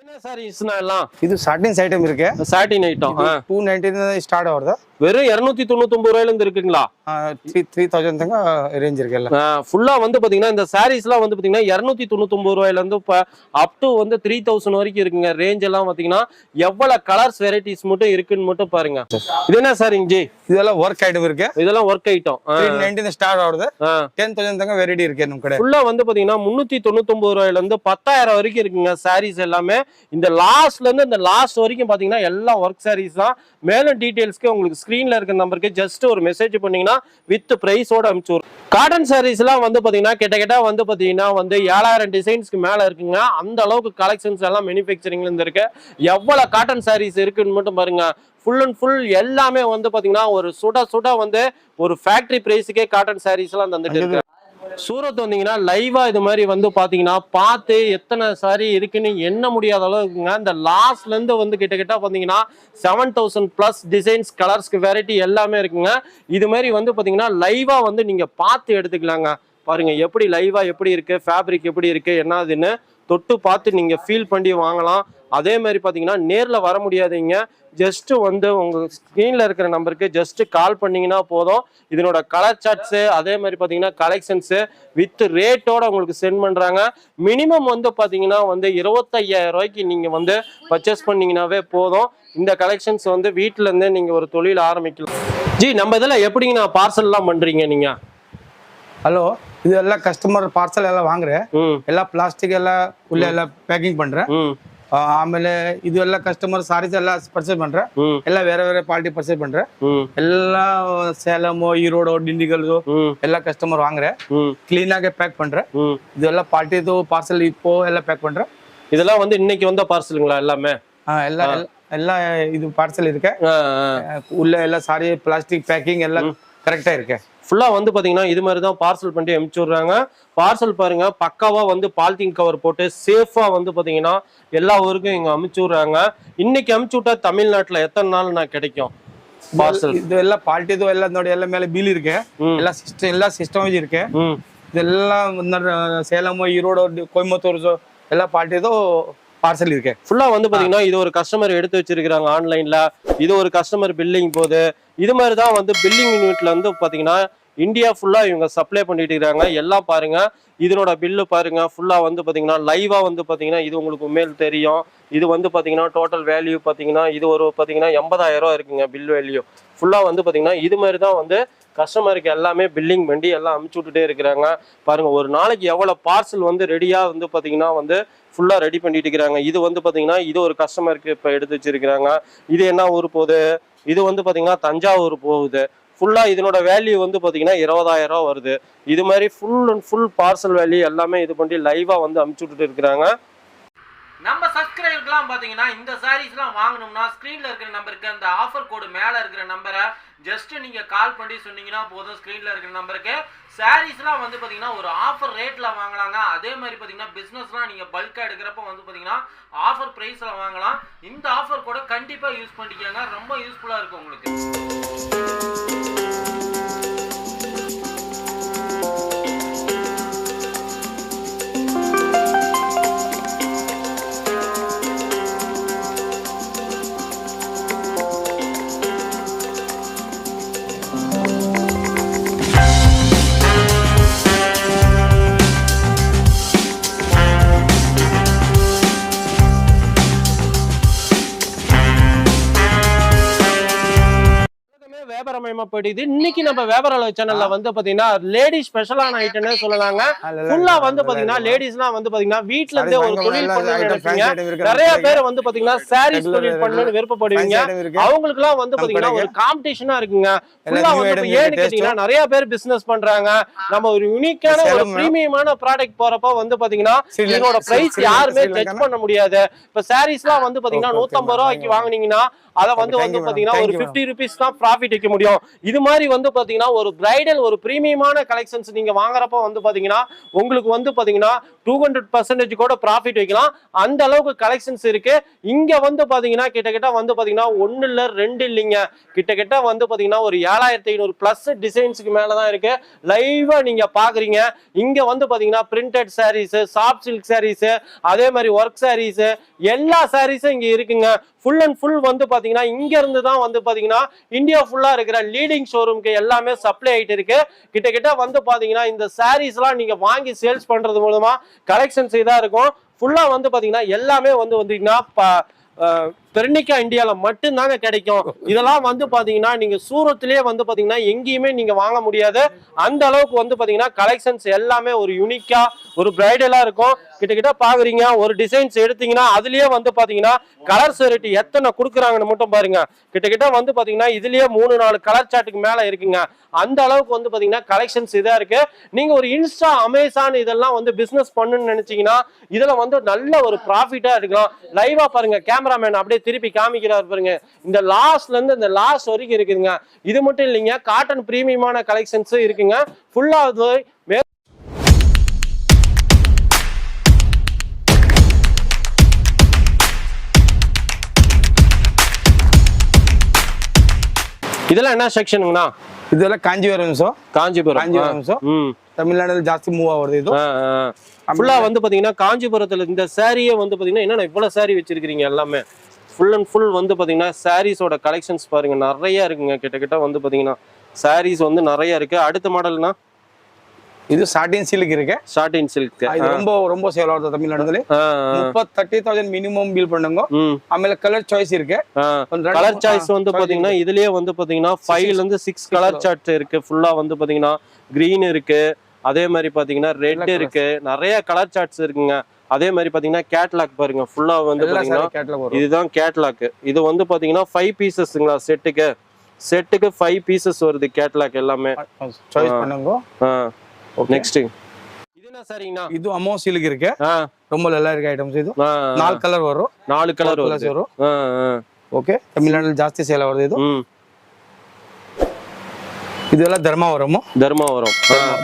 என்ன சார் யூஸ்னா எல்லாம் ಇದು ಸಾಟಿನ್ ಐಟಮ್ ಇರಕ್ಕೆ ಸಾಟಿನ್ ಐಟಮ್ ಟೂ ನೈಂಟಿಯಿಂದ ಸ್ಟಾರ್ಟ್ ಆಗೋದು வெறும் இருநூத்தி தொண்ணூத்தி ஒன்பது இருக்குங்களா? த்ரீ தௌசண்ட் தாங்க ரேஞ்ச் இருக்குல்ல ஃபுல்லா வந்து பாத்தீங்கன்னா இந்த சாரீஸ் வந்து பாத்தீங்கன்னா இருநூத்தி தொண்ணூத்தி ஒன்பது ரூபாயில இருந்து அப் டு வந்து த்ரீ தௌசண்ட் வரைக்கும் இருக்குங்க. ரேஞ்ச் எல்லாம் பாத்தீங்கன்னா எவ்வளவு கலர்ஸ் வெரைட்டிஸ் மட்டும் இருக்குன்னு மட்டும் பாருங்க. இது என்ன சாரிங்க ஜி? இதெல்லாம் ஒர்க் ஐட்டம் இருக்கு. இதெல்லாம் ஒர்க் ஐட்டம் நைன்டீன் ஸ்டார்ட் ஆகுது. டென் தௌசண்ட் தங்க வெரைட்டி இருக்கு நம்ம கடை ஃபுல்லா வந்து பாத்தீங்கன்னா முன்னூத்தி தொண்ணூத்தி ஒன்பது ரூபாயில இருந்து பத்தாயிரம் வரைக்கும் இருக்குங்க சாரீஸ் எல்லாமே. இந்த லாஸ்ட்ல இருந்து இந்த லாஸ்ட் வரைக்கும் பாத்தீங்கன்னா எல்லாம் ஒர்க் சாரீஸ் தான். மேலும் டீடைல்ஸ்க்கு உங்களுக்கு ஸ்கிரீன்ல இருக்க நம்பருக்கு ஜஸ்ட் ஒரு மெசேஜ் பண்ணீங்கன்னா வித் பிரைஸோட அனுப்பிச்சு காட்டன் சாரீஸ் எல்லாம் வந்து பாத்தீங்கன்னா கிட்ட கிட்ட வந்து பாத்தீங்கன்னா வந்து ஏழாயிரம் டிசைன்ஸ்க்கு மேல இருக்குங்க. அந்த அளவுக்கு கலெக்ஷன்ஸ் எல்லாம் மேனுஃபேக்சரிங்ல இருந்து இருக்கு. எவ்வளவு காட்டன் சாரீஸ் இருக்குன்னு மட்டும் பாருங்க. ஃபுல் அண்ட் ஃபுல் எல்லாமே வந்து பாத்தீங்கன்னா ஒரு சுட சுட வந்து ஒரு ஃபேக்டரி பிரைஸுக்கே காட்டன் சாரீஸ் எல்லாம் தந்துட்டு இருக்கு சூரத் வந்தீங்கன்னா லைவா இது மாதிரி வந்து பாத்தீங்கன்னா பார்த்து எத்தனை சாரி இருக்குன்னு எண்ண முடியாத அளவுக்குங்க. இந்த லாஸ்ட்ல இருந்து வந்து கிட்ட கிட்ட பாத்தீங்கன்னா செவன் தௌசண்ட் பிளஸ் டிசைன்ஸ் கலர்ஸ்க்கு வெரைட்டி எல்லாமே இருக்குங்க. இது மாதிரி வந்து பாத்தீங்கன்னா லைவா வந்து நீங்க பார்த்து எடுத்துக்கலாங்க. பாருங்க எப்படி லைவா எப்படி இருக்கு ஃபேப்ரிக் எப்படி இருக்கு என்னதுன்னு தொட்டு பார்த்து நீங்க ஃபீல் பண்ணி வாங்கலாம். அதே மாதிரி பார்த்தீங்கன்னா நேரில் வர முடியாதீங்க. ஜஸ்ட்டு வந்து உங்கள் ஸ்க்ரீனில் இருக்கிற நம்பருக்கு ஜஸ்ட்டு கால் பண்ணிங்கன்னா போதும். இதனோட கலர் சார்ட்ஸு அதே மாதிரி பார்த்தீங்கன்னா கலெக்ஷன்ஸு வித் ரேட்டோட உங்களுக்கு சென்ட் பண்ணுறாங்க மினிமம் வந்து பார்த்தீங்கன்னா வந்து இருபத்தையாயிரம் ரூபாய்க்கு நீங்கள் வந்து பர்ச்சேஸ் பண்ணிங்கனாவே போதும். இந்த கலெக்ஷன்ஸ் வந்து வீட்டிலேருந்தே நீங்கள் ஒரு தொழில் ஆரம்பிக்கலாம். ஜி நம்ம இதில் எப்படிங்கண்ணா பார்சல்லாம் பண்ணுறீங்க நீங்கள் ஹலோ இது எல்லாம் கஸ்டமர் பார்சல் எல்லாம் வாங்குறேன். எல்லாம் பிளாஸ்டிக் எல்லாம் உள்ள எல்லாம் பேக்கிங் பண்ணுறேன் ಆಮೇಲೆ ಇದು ಎಲ್ಲ ಕಸ್ಟಮರ್ ಸಾರೀಸ್ ಎಲ್ಲ ಪರ್ಚೇಸ್ ಮಾಡ್ರೆ ಎಲ್ಲ ಬೇರೆ ಬೇರೆ ಪಾರ್ಟಿ ಪರ್ಚೇಸ್ ಮಾಡ್ರೆ ಎಲ್ಲ ಸೇಲಮ್ ஈரோடு ಡಿಂಡಿಗಲ್ಲು ಎಲ್ಲ ಕಸ್ಟಮರ್ வாங்குற கிளீன் ஆக பேக் பண்ற இதெல்லாம் பார்ட்டிது பார்சல் இப்போ எல்லாம் பேக் பண்ற இதெல்லாம் வந்து இன்னைக்கு வந்த பார்சலுங்களா எல்லாமே எல்லாம் எல்லாம் இது பார்சல் இருக்க உள்ள எல்லாம் சாரி பிளாஸ்டிக் பேக்கிங் எல்லாம் கரெக்டா இருக்கு ஃபுல்லாக வந்து பார்த்தீங்கன்னா இது மாதிரி தான் பார்சல் பண்ணி அனுப்பிச்சி விட்றாங்க. பார்சல் பாருங்க பக்காவாக வந்து பாலித்தீன் கவர் போட்டு சேஃபாக வந்து பார்த்தீங்கன்னா எல்லா ஊருக்கும் இங்கே அமுச்சு விட்றாங்க. இன்னைக்கு அமுச்சு விட்டா தமிழ்நாட்டில் எத்தனை நாள் நான் கிடைக்கும்? பார்சல் இது எல்லாம் பால்ட்டி எல்லாம் இதோட எல்லாம் மேலே பீல் இருக்கு. எல்லா சிஸ்டம் எல்லா சிஸ்டம் இருக்கு. இதெல்லாம் சேலம் ஈரோடு கோயம்புத்தூர் எல்லாம் பால்ட்டி இதோ பார்சல் இருக்கேன் ஃபுல்லாக வந்து பாத்தீங்கன்னா இது ஒரு கஸ்டமர் எடுத்து வச்சிருக்கிறாங்க ஆன்லைன்ல இது ஒரு கஸ்டமர் பில்லிங் போது. இது மாதிரி தான் வந்து பில்லிங் யூனிட்ல வந்து பார்த்தீங்கன்னா இந்தியா ஃபுல்லாக இவங்க சப்ளை பண்ணிட்டு இருக்காங்க. எல்லாம் பாருங்க. இதனோட பில்லு பாருங்க. ஃபுல்லாக வந்து பார்த்தீங்கன்னா லைவாக வந்து பார்த்தீங்கன்னா இது உங்களுக்கு உண்மையில் தெரியும். இது வந்து பார்த்தீங்கன்னா டோட்டல் வேல்யூ பார்த்தீங்கன்னா இது ஒரு பார்த்தீங்கன்னா எண்பதாயிரம் ரூபா இருக்குங்க பில் வேல்யூ ஃபுல்லாக வந்து பார்த்தீங்கன்னா இது மாதிரி தான் வந்து கஸ்டமருக்கு எல்லாமே பில்லிங் பண்ணி எல்லாம் அமுச்சு விட்டுட்டே இருக்கிறாங்க. பாருங்கள் ஒரு நாளைக்கு எவ்வளோ பார்சல் வந்து ரெடியாக வந்து பார்த்தீங்கன்னா வந்து ஃபுல்லாக ரெடி பண்ணிட்டு இருக்கிறாங்க. இது வந்து பார்த்தீங்கன்னா இது ஒரு கஸ்டமருக்கு இப்போ எடுத்து வச்சிருக்கிறாங்க. இது என்ன ஊர் போகுது? இது வந்து பார்த்தீங்கன்னா தஞ்சாவூர் போகுது. ஃபுல்லாக இதனோட வேல்யூ வந்து பார்த்தீங்கன்னா இருபதாயிரம் ரூபா வருது. இது மாதிரி full and full parcel value எல்லாமே இது பண்ணி லைவாக வந்து அமுச்சு விட்டுட்டு இருக்கிறாங்க. நம்ம சப்ஸ்கிரைபர்லாம் பார்த்தீங்கன்னா இந்த சாரீஸ்லாம் வாங்கணும்னா ஸ்க்ரீனில் இருக்கிற நம்பருக்கு அந்த ஆஃபர் கோடு மேலே இருக்கிற நம்பரை ஜஸ்ட் நீங்கள் கால் பண்ணி சொன்னீங்கன்னா போதும் ஸ்க்ரீனில் இருக்கிற நம்பருக்கு சாரீஸ்லாம் வந்து பார்த்தீங்கன்னா ஒரு ஆஃபர் ரேட்டில் வாங்கலாங்க. அதே மாதிரி பார்த்தீங்கன்னா பிஸ்னஸ்லாம் நீங்கள் பல்காக எடுக்கிறப்ப வந்து பார்த்தீங்கன்னா ஆஃபர் ப்ரைஸில் வாங்கலாம். இந்த ஆஃபர் கூட கண்டிப்பாக யூஸ் பண்ணிக்கோங்க. ரொம்ப யூஸ்ஃபுல்லாக இருக்கும் உங்களுக்கு. போயிடுது இன்னைக்கு நம்ம வியாபார சேனல்ல வந்து பாத்தீங்கன்னா லேடி ஸ்பெஷலான ஐட்டம்னே சொல்லலாங்க ஃபுல்லா வந்து பாத்தீங்கன்னா லேடிஸ்லாம் வந்து பாத்தீங்கன்னா வீட்ல இருந்தே ஒரு தொழில் நினைப்பீங்க நிறைய பேர் வந்து பாத்தீங்கன்னா சாரீஸ் தொழில் பண்ணணும்னு விருப்பப்படுவீங்க. அவங்களுக்கு எல்லாம் வந்து பாத்தீங்கன்னா ஒரு காம்படிஷனா இருக்குங்க. ஃபுல்லா வந்து ஏன்னு கேட்டீங்கன்னா நிறைய பேர் பிசினஸ் பண்றாங்க. நம்ம ஒரு யூனிக்கான ஒரு பிரீமியமான ப்ராடக்ட் போறப்ப வந்து பாத்தீங்கன்னா இதோட பிரைஸ் யாருமே ஜட்ஜ் பண்ண முடியாது. இப்ப சாரீஸ் எல்லாம் வந்து பாத்தீங்கன்னா நூத்தம்பது ரூபாய்க்கு. வாங்குனீங்கன்னா அத வந்து வந்து. பாத்தீங்கன்னா ஒரு. பிப்டி ருபீஸ் தான் ப்ராஃபிட் வைக்க முடியும். இது மாதிரி வந்து பார்த்தீங்கன்னா ஒரு பிரைடல் ஒரு ப்ரீமியமான கலெக்ஷன்ஸ் நீங்கள் வாங்குறப்ப வந்து பார்த்தீங்கன்னா உங்களுக்கு வந்து பார்த்தீங்கன்னா டூ ஹண்ட்ரட் பர்சன்டேஜ் கூட ப்ராஃபிட் வைக்கலாம். அந்த அளவுக்கு கலெக்ஷன்ஸ் இருக்கு. இங்கே வந்து பார்த்தீங்கன்னா கிட்டக்கிட்ட வந்து பார்த்தீங்கன்னா ஒன்று இல்லை ரெண்டு இல்லைங்க. கிட்டக்கிட்ட வந்து பார்த்தீங்கன்னா ஒரு ஏழாயிரத்தி ஐநூறு பிளஸ் டிசைன்ஸ்க்கு மேலதான் இருக்கு. லைவாக நீங்கள் பார்க்குறீங்க இங்கே வந்து பார்த்தீங்கன்னா printed saris soft silk saris அதே மாதிரி ஒர்க் சாரீஸு எல்லா சாரீஸும் இங்கே இருக்குங்க. ஃபுல் அண்ட் ஃபுல் வந்து பார்த்தீங்கன்னா இங்கேருந்து தான் வந்து பார்த்தீங்கன்னா இந்தியா ஃபுல்லாக இருக்கிற லீடிங் ஷோரூம்க்கு எல்லாமே சப்ளை ஆயிட்டு இருக்கு. கிட்டக்கிட்ட வந்து பார்த்தீங்கன்னா இந்த சாரீஸ்லாம் நீங்கள் வாங்கி சேல்ஸ் பண்ணுறது மூலமாக கலெக்ஷன்ஸ் இதாக இருக்கும். ஃபுல்லாக வந்து பார்த்தீங்கன்னா எல்லாமே வந்து வந்தீங்கன்னா ப- பெர்னிக்கா இந்தியால மட்டும்தாங்க கிடைக்கும். இதெல்லாம் வந்து பாத்தீங்கன்னா நீங்க சூரத்திலேயே வந்து பாத்தீங்கன்னா எங்கேயுமே நீங்க வாங்க முடியாது. அந்த அளவுக்கு வந்து பாத்தீங்கன்னா கலெக்ஷன்ஸ் எல்லாமே ஒரு யூனிக்கா ஒரு பிரைடலா இருக்கும். கிட்டக்கிட்ட பாக்குறீங்க ஒரு டிசைன்ஸ் எடுத்தீங்கன்னா அதுலயே வந்து பாத்தீங்கன்னா கலர்ஸ் வெரைட்டி எத்தனை கொடுக்குறாங்கன்னு மட்டும் பாருங்க. கிட்டக்கிட்ட வந்து பாத்தீங்கன்னா இதுலயே மூணு நாலு கலர் சாட்டுக்கு மேல இருக்குங்க. அந்த அளவுக்கு வந்து பாத்தீங்கன்னா கலெக்ஷன்ஸ் இதா இருக்கு. நீங்க ஒரு இன்ஸ்டா அமேசான் இதெல்லாம் வந்து பிசினஸ் பண்ணுன்னு நினைச்சீங்கன்னா இதுல வந்து நல்ல ஒரு ப்ராஃபிட்டா இருக்கலாம் லைவா பாருங்க கேமராமேன் அப்படியே திருப்பி காமிக்கிறார் பாருங்க. இந்த லாஸ்ட்ல இருந்து இந்த லாஸ்ட் வரைக்கும் இருக்குதுங்க. இது மட்டும் இல்லைங்க காட்டன் பிரீமியமான கலெக்ஷன்ஸும் இருக்குங்க. ஃபுல்லா இதெல்லாம் என்ன செக்ஷனுங்கண்ணா இதெல்லாம் காஞ்சிபுரம் காஞ்சிபுரம். காஞ்சிபுரம் சோ தமிழ்நாடுல ஜாஸ்தி மூவ் ஆகுது இது. ஃபுல்லா வந்து பாத்தீங்கன்னா காஞ்சிபுரத்துல இந்த சாரியே வந்து பாத்தீங்கன்னா என்னன்னா இவ்வளவு சாரி வச்சிருக்கீங்க எல்லாமே? ஃபுல் அண்ட் ஃபுல் வந்து பார்த்தீங்கன்னா சாரீஸோட கலெக்ஷன்ஸ் பாருங்க நிறைய இருக்குங்க. கிட்டக்கிட்ட வந்து பார்த்தீங்கன்னா சாரீஸ் வந்து நிறைய இருக்கு. அடுத்த மாடல்னா இது சாட்டின் சில்க் இருக்கு. சாட்டின் சில்க் ரொம்ப ரொம்ப சேல் ஆகுது தமிழ்நாடுல முப்பத்தி தேர்ட்டி தௌசண்ட் மினிமம் பில் பண்ணுங்க. ஆಮೇಲೆ கலர் சாய்ஸ் இருக்கு. கலர் சாய்ஸ் வந்து பாத்தீங்கன்னா இதுலயே வந்து பாத்தீங்கன்னா ஃபைவ்ல இருந்து சிக்ஸ் கலர் சார்ட் இருக்கு. ஃபுல்லா வந்து பாத்தீங்கன்னா கிரீன் இருக்கு. அதே மாதிரி பாத்தீங்கன்னா ரெட் இருக்கு. நிறைய கலர் சார்ட்ஸ் இருக்குங்க. அதே மாதிரி பாத்தீங்கன்னா கேட்லாக் பாருங்க ஃபுல்லா வந்து பாத்தீங்கன்னா இதுதான் கேட்லாக் இது வந்து பாத்தீங்கன்னா ஃபைவ் பீசஸ்ங்களா செட்டுக்கு செட்டுக்கு ஃபைவ் பீசஸ் வருது கேட்லாக் எல்லாமே. சாய்ஸ் பண்ணுங்க. நெக்ஸ்ட் இது என்ன சரிங்கண்ணா இது அமோசிலுக்கு இருக்கு. ரொம்ப நல்லா இருக்கு ஐட்டம்ஸ் இது. நாலு கலர் வரும். நாலு கலர் வரும். ஓகே தமிழ்நாட்டில் ஜாஸ்தி சேலை வருது இது. இதெல்லாம் தர்மாவரமும் தர்மாவரம்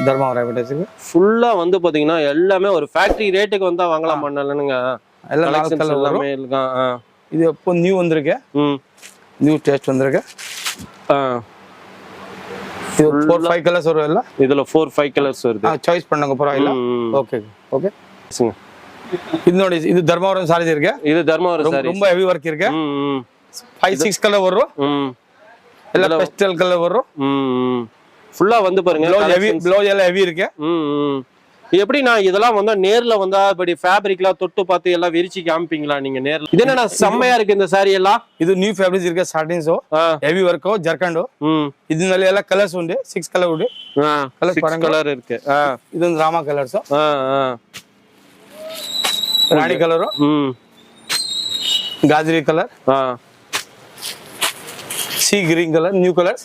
தர்மாவரம் விட்டேஜுக்கு ஃபுல்லாக வந்து பாத்தீங்கன்னா எல்லாமே ஒரு ஃபேக்ட்ரி ரேட்டுக்கு வந்தால் வாங்கலாம் பண்ணலனுங்க எல்லாம் எல்லாமே இருக்கான் இது எப்போ நியூ வந்திருக்கு? ம். நியூ டேஸ்ட் வந்திருக்கு. ஆ. இது ஃபோர் ஃபைவ் கலர்ஸ் வரும் இல்லை இதில் ஃபோர் ஃபைவ் கலர்ஸ் வருது. சாய்ஸ் பண்ணுங்க பரவாயில்ல. ஓகே ஓகே இதனோட இது தர்மாவரம் சாரீஸ் இருக்கு? இது தர்மாவரம் ரொம்ப ஹெவி ஒர்க் இருக்கு. ஃபைவ் சிக்ஸ் கலர் வரும். ಎಲ್ಲ ಪೆಸ್ಟಲ್ ಕಲರ್ வரும். ஃபுல்லா வந்து பாருங்க ப்ளவுஸ் ஹெவி ப்ளவுஸ் எல்லாம் ஹெவி இருக்கு. ம் எப்படி நான் இதெல்லாம் வந்தா நேர்ல வந்தா இப்படி ஃபேப்ரிக் எல்லாம் தொட்டு பார்த்து எல்லாம் விரிச்சு காமிப்பீங்களா நீங்க நேர்ல? இது என்ன செம்மையா இருக்கு இந்த சாரி எல்லாம்? இது நியூ ஃபேப்ரிக் ಇದು ನ್ಯೂ ಫ್ಯಾಬ್ರಿಕ್ಸ್ ಇರ್ಗೆ ಸ್ಟಾರ್ಟಿಂಗ್ಸ್ ಹೆವಿ ವರ್ಕ್ ಜರ್ಕಂಡು கலர்ஸ் ಎಲ್ಲ ಕಲರ್ಸ್ ಉಂಡೆ ಸಿಕ್ಸ್ ಕಲರ್ ಉಂಡೆ ಕಲರ್ಸ್ ಕಲರ್ ಇರ್ಕೆ ಇದೊಂದು ರಾಮ colours Rani colour colour colour sea green colour new colours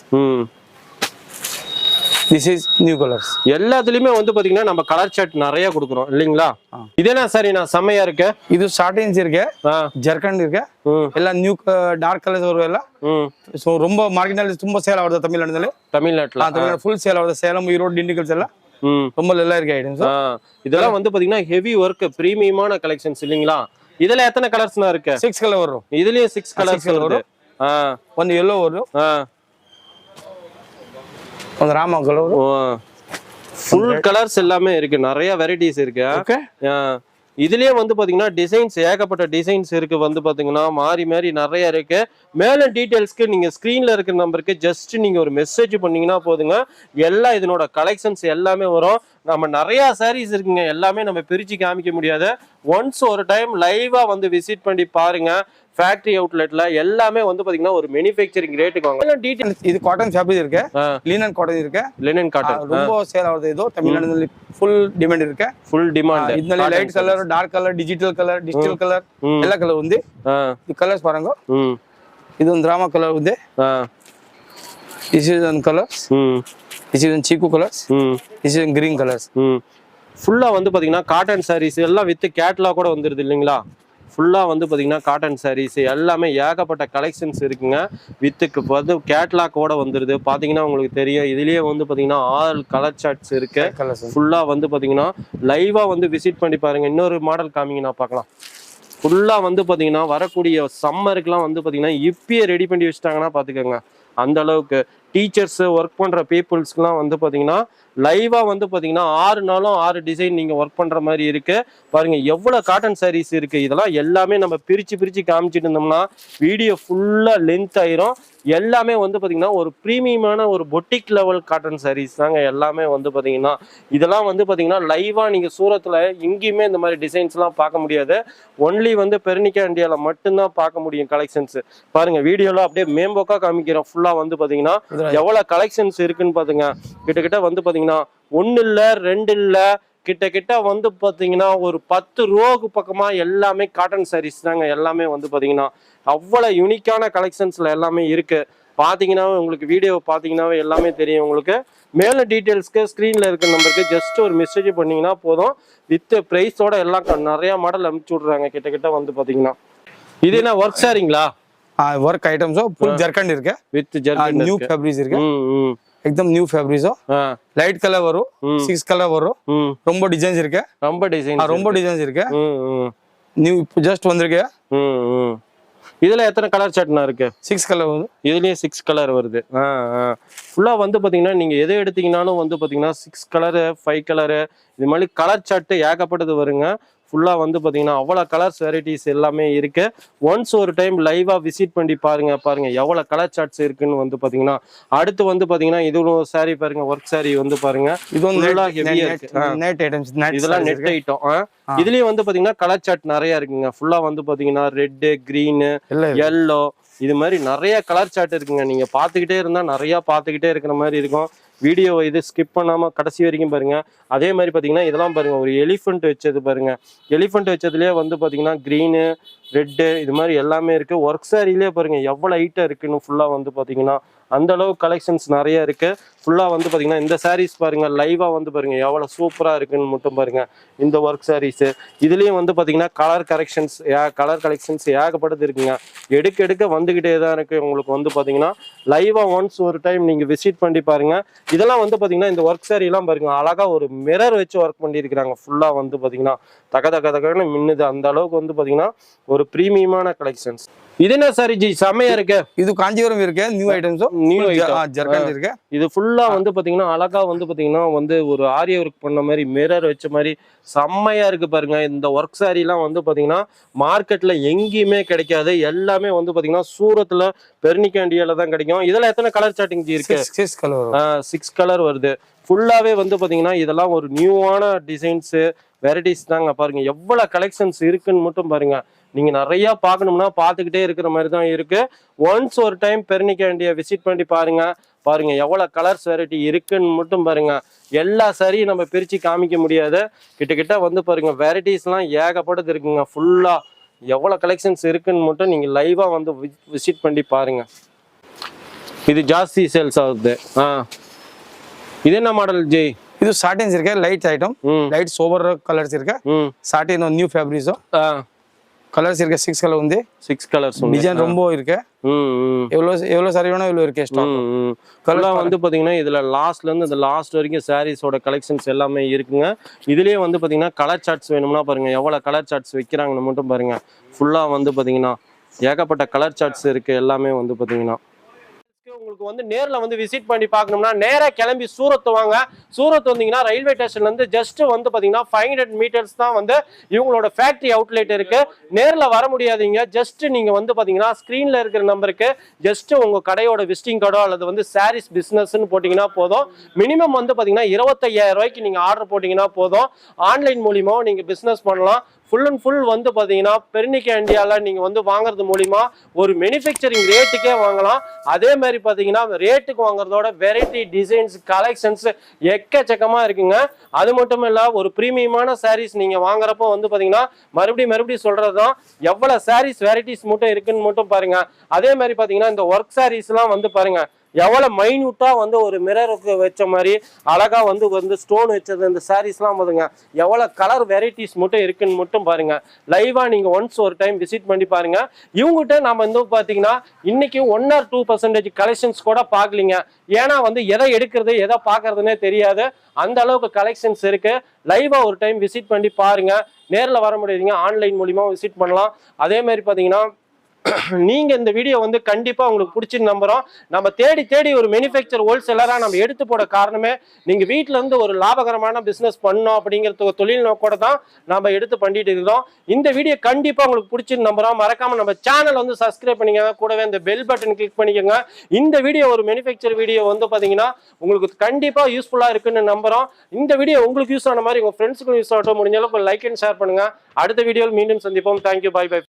this is new colours எல்லாத்துலயுமே வந்து பாத்தீங்கன்னா நம்ம கலர் ஷர்ட் நிறைய கொடுக்குறோம் இல்லீங்களா? இதெல்லாம் சரி நான் செம்மையா இருக்கேன்? இது ஷார்டேஜ் இருக்கு ஜர்க்கண்ட் இருக்கு. எல்லாம் நியூ டார்க் கலர்ஸ் வரும் எல்லாம். ஸோ ரொம்ப மார்க்கினால ரொம்ப சேல் ஆகுது தமிழ்நாடுல தமிழ்நாட்டுல. தமிழ்நாடு ஃபுல் சேல் ஆகுது. சேலம் ஈரோடு டிண்டுக்கல்ஸ் எல்லாம் ரொம்ப நல்லா இருக்கு ஐட்டம்ஸ் இதெல்லாம் வந்து பாத்தீங்கன்னா ஹெவி ஒர்க் பிரீமியமான கலெக்ஷன்ஸ் இல்லைங்களா? இதுல எத்தனை கலர்ஸ்னா இருக்கு சிக்ஸ் கலர் வரும். இதுலயே சிக்ஸ் கலர்ஸ் வரும். ಒಂದು ಯೆಲ್ಲೋ ಅವರು ஆ ಒಂದು ರಾಮ ಕಲರ್ ஃபுல் கலர்ஸ் எல்லாமே இருக்கு நிறைய வெரைட்டிஸ் இருக்கு ಓಕೆ ஆ, இதுலயே வந்து பாத்தீங்கன்னா டிசைன்ஸ் ஏகப்பட்ட டிசைன்ஸ் இருக்கு வந்து பாத்தீங்கன்னா மாறி மாறி நிறைய இருக்கு மேல டீடைல்ஸ்க்கு நீங்க ஸ்கிரீன்ல இருக்கிற நம்பருக்கு ஜஸ்ட் நீங்க ஒரு மெசேஜ் பண்ணீங்கன்னா போதுங்க எல்லாம் இதனோட கலெக்ஷன்ஸ் எல்லாமே வரும் நம்ம நிறைய சாரீஸ் இருக்குங்க எல்லாமே நம்ம பிரிச்சு காமிக்க முடியாது ஒன்ஸ் ஒரு டைம் லைவா வந்து விசிட் பண்ணி பாருங்க ஃபேக்டரி அவுட்லெட்ல எல்லாமே வந்து பாத்தீங்கன்னா ஒரு மேனுஃபேக்சரிங் ரேட்டுக்கு வாங்க டீடைல் இது காட்டன் ஷாப் இருக்கு. லினன் காட்டன் இருக்கு. லினன் காட்டன் ரொம்ப சேல் ஆகுது. ஏதோ தமிழ்நாடு ஃபுல் டிமாண்ட் இருக்கு. ஃபுல் டிமாண்ட் இந்த light colour dark colour digital colour digital colour எல்லா கலர் உண்டு. கலர்ஸ் ಕಲರ್ಸ್ இது வந்து டிராமா கலர் வந்து ಉದ್ದೆ ಇಸ್ ಇಸ್ ಒಂದು ಕಲರ್ಸ್ ಇಸ್ ಇಸ್ ಒಂದು ಚೀಕು ಕಲರ್ಸ್ ಇಸ್ ಇಸ್ ಗ್ರೀನ್ ಕಲರ್ಸ್ ஃபுல்லா வந்து பாத்தீங்கன்னா காட்டன் சாரீஸ் எல்லாம் வித் கேட்லா கூட வந்துருது இல்லைங்களா? ஃபுல்லாக வந்து பார்த்தீங்கன்னா காட்டன் sarees எல்லாமே ஏகப்பட்ட கலெக்ஷன்ஸ் இருக்குங்க. வித்துக்கு வந்து கேட்லாக்கோட வந்துடுது பார்த்தீங்கன்னா உங்களுக்கு தெரியும். இதுலேயே வந்து பார்த்தீங்கன்னா ஆறு கலர் சார்ட்ஸ் இருக்கு. ஃபுல்லாக வந்து பார்த்தீங்கன்னா லைவாக வந்து விசிட் பண்ணி பாருங்க. இன்னொரு மாடல் காமிங்க நான் பார்க்கலாம். ஃபுல்லாக வந்து பார்த்தீங்கன்னா வரக்கூடிய சம்மருக்குலாம் வந்து பார்த்தீங்கன்னா இப்பயே ரெடி பண்ணி வச்சுட்டாங்கன்னா பார்த்துக்கோங்க அந்த அளவுக்கு டீச்சர்ஸு ஒர்க் பண்ணுற பீப்புள்ஸ்க்குலாம் வந்து பார்த்தீங்கன்னா லைவாக வந்து பார்த்தீங்கன்னா ஆறு நாளும் ஆறு டிசைன் நீங்கள் ஒர்க் பண்ணுற மாதிரி இருக்குது பாருங்கள் எவ்வளோ காட்டன் சாரீஸ் இருக்குது இதெல்லாம் எல்லாமே நம்ம பிரித்து பிரித்து காமிச்சிட்டு இருந்தோம்னா வீடியோ ஃபுல்லாக லென்த் ஆயிரும். எல்லாமே வந்து பார்த்தீங்கன்னா ஒரு ப்ரீமியமான ஒரு பொட்டிக் லெவல் காட்டன் சாரீஸ் தாங்க எல்லாமே வந்து பார்த்தீங்கன்னா இதெல்லாம் வந்து பார்த்தீங்கன்னா லைவாக நீங்கள் சூரத்தில் எங்கேயுமே இந்த மாதிரி டிசைன்ஸ்லாம் பார்க்க முடியாது. ஒன்லி வந்து பெர்னிக்கா இந்தியாவில் மட்டும்தான் பார்க்க முடியும் கலெக்ஷன்ஸ் பாருங்கள் வீடியோவில் அப்படியே மேம்போக்காக காமிக்கிறோம். ஃபுல்லாக வந்து பார்த்தீங்கன்னா எவ்வளோ கலெக்ஷன்ஸ் இருக்குன்னு பாத்துங்க கிட்டத்தட்ட வந்து பார்த்தீங்கன்னா ஒன்று இல்லை ரெண்டு இல்லை கிட்ட கிட்ட வந்து பார்த்தீங்கன்னா ஒரு பத்து ரோக்கு பக்கமா எல்லாமே காட்டன் sarees தாங்க எல்லாமே வந்து பார்த்தீங்கன்னா அவ்வளோ யூனிக்கான கலெக்ஷன்ஸ்ல எல்லாமே இருக்கு. பார்த்தீங்கன்னா உங்களுக்கு வீடியோ பார்த்தீங்கன்னாவே எல்லாமே தெரியும் உங்களுக்கு. மேலே டீட்டெயில்ஸ்க்கு ஸ்க்ரீனில் இருக்க நம்பருக்கு ஜஸ்ட் ஒரு மெசேஜ் பண்ணீங்கன்னா போதும். வித் ப்ரைஸோட எல்லாம் நிறைய மாடல் அனுப்பிச்சு விட்றாங்க கிட்ட கிட்ட வந்து பார்த்தீங்கன்னா இது என்ன ஒர்க் சாரிங்களா ವರ್ಕ್ ಐಟಮ್ಸ್ ಫುಲ್ ಜರ್ಕಂಡ್ ಇರ್ಕೆ. ವಿತ್ நியூ ಫ್ಯಾಬ್ರಿಸ್ இருக்கு எக்தம் நியூ ஃபேப்ரிஸோ லைட் கலர் வரும் சிக்ஸ் கலர் வரும் ரொம்ப டிசைன்ஸ் இருக்கு ரொம்ப டிசைன் ரொம்ப டிசைன்ஸ் இருக்கு நியூ ஜஸ்ட் வந்திருக்கு இதுல எத்தனை கலர் சட்னா இருக்கு சிக்ஸ் கலர் வந்து இதுலயே சிக்ஸ் கலர் வருது ஃபுல்லா வந்து பாத்தீங்கன்னா நீங்க எதை எடுத்தீங்கனாலும் வந்து பாத்தீங்கன்னா சிக்ஸ் கலரு ஃபைவ் கலரு இது மாதிரி கலர் சட்டு ஏகப்பட்டது வருங்க ஃபுல்லா வந்து பாத்தீங்கன்னா அவ்வளோ கலர்ஸ் வெரைட்டிஸ் எல்லாமே இருக்கு. ஒன்ஸ் ஒரு டைம் லைவா விசிட் பண்ணி பாருங்க பாருங்க எவ்வளவு கலர் சார்ட்ஸ் இருக்குன்னு வந்து பாத்தீங்கன்னா அடுத்து வந்து பாத்தீங்கன்னா இதுவும் saree பாருங்க ஒர்க் saree வந்து பாருங்க. இது வந்து நெட் இதெல்லாம் நெட் ஐட்டம் இதுலயும் வந்து பாத்தீங்கன்னா கலர் சார்ட் நிறைய இருக்குங்க. ஃபுல்லா வந்து பாத்தீங்கன்னா ரெட்டு கிரீனு எல்லோ இது மாதிரி நிறைய கலர் சார்ட் இருக்குங்க. நீங்க பாத்துக்கிட்டே இருந்தா நிறைய பாத்துக்கிட்டே இருக்கிற மாதிரி இருக்கும். வீடியோ இது ஸ்கிப் பண்ணாமல் கடைசி வரைக்கும் பாருங்கள் அதே மாதிரி பார்த்தீங்கன்னா இதெல்லாம் பாருங்கள் ஒரு எலிஃபண்ட் வச்சது பாருங்கள் எலிஃபண்ட் வச்சதுலேயே வந்து பார்த்தீங்கன்னா க்ரீனு ரெட்டு இது மாதிரி எல்லாமே இருக்குது ஒர்க் சாரிலே பாருங்கள் எவ்வளோ ஹைட்டாக இருக்குன்னு ஃபுல்லாக வந்து பார்த்தீங்கன்னா அந்த அளவு கலெக்ஷன்ஸ் நிறைய இருக்குது ஃபுல்லா வந்து பாத்தீங்கன்னா இந்த சாரீஸ் பாருங்க லைவா வந்து பாருங்க எவ்வளவு சூப்பரா இருக்குன்னு மட்டும் பாருங்க. இந்த ஒர்க் சாரீஸ் இதுலயும் வந்து பாத்தீங்கன்னா கலர் கரெக்ஷன்ஸ் கலர் கலெக்ஷன்ஸ் ஏகப்பட்டது இருக்குங்க. எடுக்க எடுக்க வந்துகிட்டே தான் இருக்கு. உங்களுக்கு வந்து பாத்தீங்கன்னா லைவா ஒன்ஸ் ஒரு டைம் நீங்க விசிட் பண்ணி பாருங்க. இதெல்லாம் வந்து பாத்தீங்கன்னா இந்த ஒர்க் சாரி எல்லாம் பாருங்க அழகா ஒரு மிரர் வச்சு ஒர்க் பண்ணியிருக்கிறாங்க. ஃபுல்லா வந்து பாத்தீங்கன்னா தக தக தகன்னு மின்னுது. அந்த அளவுக்கு வந்து பாத்தீங்கன்னா ஒரு ப்ரீமியமான கலெக்ஷன்ஸ் இது என்ன சாரி ஜி? செமையா இருக்கு. இது காஞ்சிபுரம் இருக்கு. New items New item. Jharkhand இருக்கு. இது ஃபுல்லா வந்து பாத்தீங்கன்னா அழகா வந்து பாத்தீங்கன்னா வந்து ஒரு ஆரிய ஒர்க் பண்ண மாதிரி மிரர் வச்ச மாதிரி செம்மையா இருக்கு பாருங்க. இந்த ஒர்க் சாரிலாம் வந்து பாத்தீங்கன்னா மார்க்கெட்ல எங்கேயுமே கிடைக்காது. எல்லாமே வந்து பாத்தீங்கன்னா சூரத்துல பெர்னிகாண்டியால தான் கிடைக்கும். இதுல எத்தனை கலர் சாட்டிங் இருக்கு? சிக்ஸ் கலர் சிக்ஸ் கலர் வருது. ஃபுல்லாவே வந்து பாத்தீங்கன்னா இதெல்லாம் ஒரு நியூவான டிசைன்ஸ் வெரைட்டிஸ் தாங்க. பாருங்க எவ்வளவு கலெக்ஷன்ஸ் இருக்குன்னு மட்டும் பாருங்க. நீங்க நிறைய பார்க்கணும்னா பார்த்துக்கிட்டே இருக்கிற மாதிரி தான் இருக்கு. ஒன்ஸ் ஒரு டைம் பெர்னிகாண்டியை விசிட் பண்ணி பாருங்க. பாருங்க எவ்வளோ கலர்ஸ் வெரைட்டி இருக்குன்னு மட்டும் பாருங்க. எல்லா சாரியும் நம்ம பிரித்து காமிக்க முடியாது. கிட்டக்கிட்ட வந்து பாருங்க வெரைட்டிஸ்லாம் ஏகப்பட்டது இருக்குங்க. ஃபுல்லாக எவ்வளோ கலெக்ஷன்ஸ் இருக்குன்னு மட்டும் நீங்கள் லைவாக வந்து விசிட் பண்ணி பாருங்க. இது ஜாஸ்தி சேல்ஸ் ஆகுது. ஆ. இது என்ன மாடல் ஜெய் ಇದು satins ಇರ್ಕೆ light item light sober colours ಇರ್ಕೆ satin new fabrics colours இருக்கு சிக்ஸ் கலர் வந்து சிக்ஸ் கலர்ஸ் டிசைன் ரொம்ப இருக்கு. எவ்வளோ எவ்வளோ சரி வேணும் இவ்வளோ இருக்கு ஸ்டாக் ஆ வந்து பாத்தீங்கன்னா இதுல லாஸ்ட்ல இருந்து இந்த லாஸ்ட் வரைக்கும் சாரீஸோட கலெக்ஷன்ஸ் எல்லாமே இருக்குங்க. இதுலயே வந்து பாத்தீங்கன்னா கலர் சார்ட்ஸ் வேணும்னா பாருங்க. எவ்வளவு கலர் சார்ட்ஸ் வைக்கிறாங்கன்னு மட்டும் பாருங்க. ஃபுல்லா வந்து பாத்தீங்கன்னா ஏகப்பட்ட கலர் சார்ட்ஸ் இருக்கு எல்லாமே வந்து பாத்தீங்கன்னா. உங்களுக்கு வந்து நேரில் வந்து விசிட் பண்ணி பார்க்கணும்னா நேராக கிளம்பி சூரத் வாங்க. சூரத் வந்தீங்கன்னா ரயில்வே ஸ்டேஷன்லேருந்து ஜஸ்ட்டு ஜஸ்ட் வந்து பார்த்தீங்கன்னா ஃபைவ் ஹண்ட்ரட் மீட்டர்ஸ் தான் வந்து இவங்களோட ஃபேக்ட்ரி அவுட்லெட் இருக்குது நேரில் வர முடியாதீங்க. ஜஸ்ட் நீங்கள் வந்து பார்த்தீங்கன்னா ஸ்க்ரீனில் இருக்கிற நம்பருக்கு ஜஸ்ட் உங்கள் கடையோட விசிட்டிங் கார்டோ அல்லது வந்து சாரீஸ் பிஸ்னஸ்ன்னு போட்டிங்கன்னா போதும். மினிமம் வந்து பார்த்தீங்கன்னா இருபத்தையாயிரம் ரூபாய்க்கு நீங்கள் ஆர்டர் போட்டிங்கன்னா போதும். ஆன்லைன் மூலியமாவும் நீங்கள் பிஸ்னஸ் பண்ணலாம். ஃபுல் அண்ட் ஃபுல் வந்து பார்த்தீங்கன்னா பெர்னிக்கா இந்தியாவில் நீங்கள் வந்து வாங்குறது மூலிமா ஒரு மேனுஃபேக்சரிங் ரேட்டுக்கே வாங்கலாம். அதே மாதிரி பார்த்தீங்கன்னா ரேட்டுக்கு வாங்குறதோட வெரைட்டி டிசைன்ஸ் கலெக்ஷன்ஸ் எக்கச்சக்கமாக இருக்குங்க. அது மட்டும் இல்லை ஒரு ப்ரீமியமான சாரீஸ் நீங்கள் வாங்குறப்போ வந்து பார்த்தீங்கன்னா மறுபடியும் மறுபடியும் சொல்கிறது தான் எவ்வளோ சாரீஸ் வெரைட்டிஸ் மட்டும் இருக்குன்னு மட்டும் பாருங்கள் அதே மாதிரி பார்த்தீங்கன்னா இந்த ஒர்க் சாரீஸ்லாம் வந்து பாருங்கள் எவ்வளோ மைன்யூட்டாக வந்து ஒரு மிரருக்கு வச்ச மாதிரி அழகாக வந்து வந்து ஸ்டோன் வச்சது இந்த சாரீஸ்லாம் போதுங்க எவ்வளோ கலர் வெரைட்டிஸ் மட்டும் இருக்குன்னு மட்டும் பாருங்கள் லைவாக நீங்கள் ஒன்ஸ் ஒரு டைம் விசிட் பண்ணி பாருங்கள் இவங்ககிட்ட நம்ம வந்து பார்த்தீங்கன்னா இன்றைக்கி one or two percentage collections கூட பார்க்கலீங்க. ஏன்னா வந்து எதை எடுக்கிறது எதை பார்க்கறதுனே தெரியாது. அந்த அளவுக்கு கலெக்ஷன்ஸ் இருக்குது லைவாக ஒரு டைம் விசிட் பண்ணி பாருங்கள் நேரில் வர முடியாதுங்க. ஆன்லைன் மூலிமா விசிட் பண்ணலாம். அதே மாதிரி நீங்கள் இந்த வீடியோ வந்து கண்டிப்பாக உங்களுக்கு பிடிச்சின்னு நம்புகிறோம் நம்ம தேடி தேடி ஒரு மேனுஃபேக்சர் ஹோல்சேலராக நம்ம எடுத்து போட காரணமே நீங்கள் வீட்டிலேருந்து இருந்து ஒரு லாபகரமான பிஸ்னஸ் பண்ணோம் அப்படிங்கிறது தொழில் நோக்கோட தான் நம்ம எடுத்து பண்ணிட்டு இருக்கிறோம் இந்த வீடியோ கண்டிப்பாக உங்களுக்கு பிடிச்சின்னு நம்புகிறோம் மறக்காமல் நம்ம சேனல் வந்து சப்ஸ்கிரைப் பண்ணிக்கோங்க. கூடவே இந்த பெல் பட்டன் கிளிக் பண்ணிக்கோங்க. இந்த வீடியோ ஒரு மேனுஃபேக்சர் வீடியோ வந்து பார்த்தீங்கன்னா உங்களுக்கு கண்டிப்பாக யூஸ்ஃபுல்லாக இருக்குன்னு நம்புறோம். இந்த வீடியோ உங்களுக்கு யூஸ் ஆன மாதிரி உங்கள் ஃப்ரெண்ட்ஸுக்கும் யூஸ் ஆகட்டும். முடிஞ்ச அளவுக்கு லைக் அண்ட் ஷேர் பண்ணுங்க. அடுத்த வீடியோவில் மீண்டும் சந்திப்போம். Thank you bye by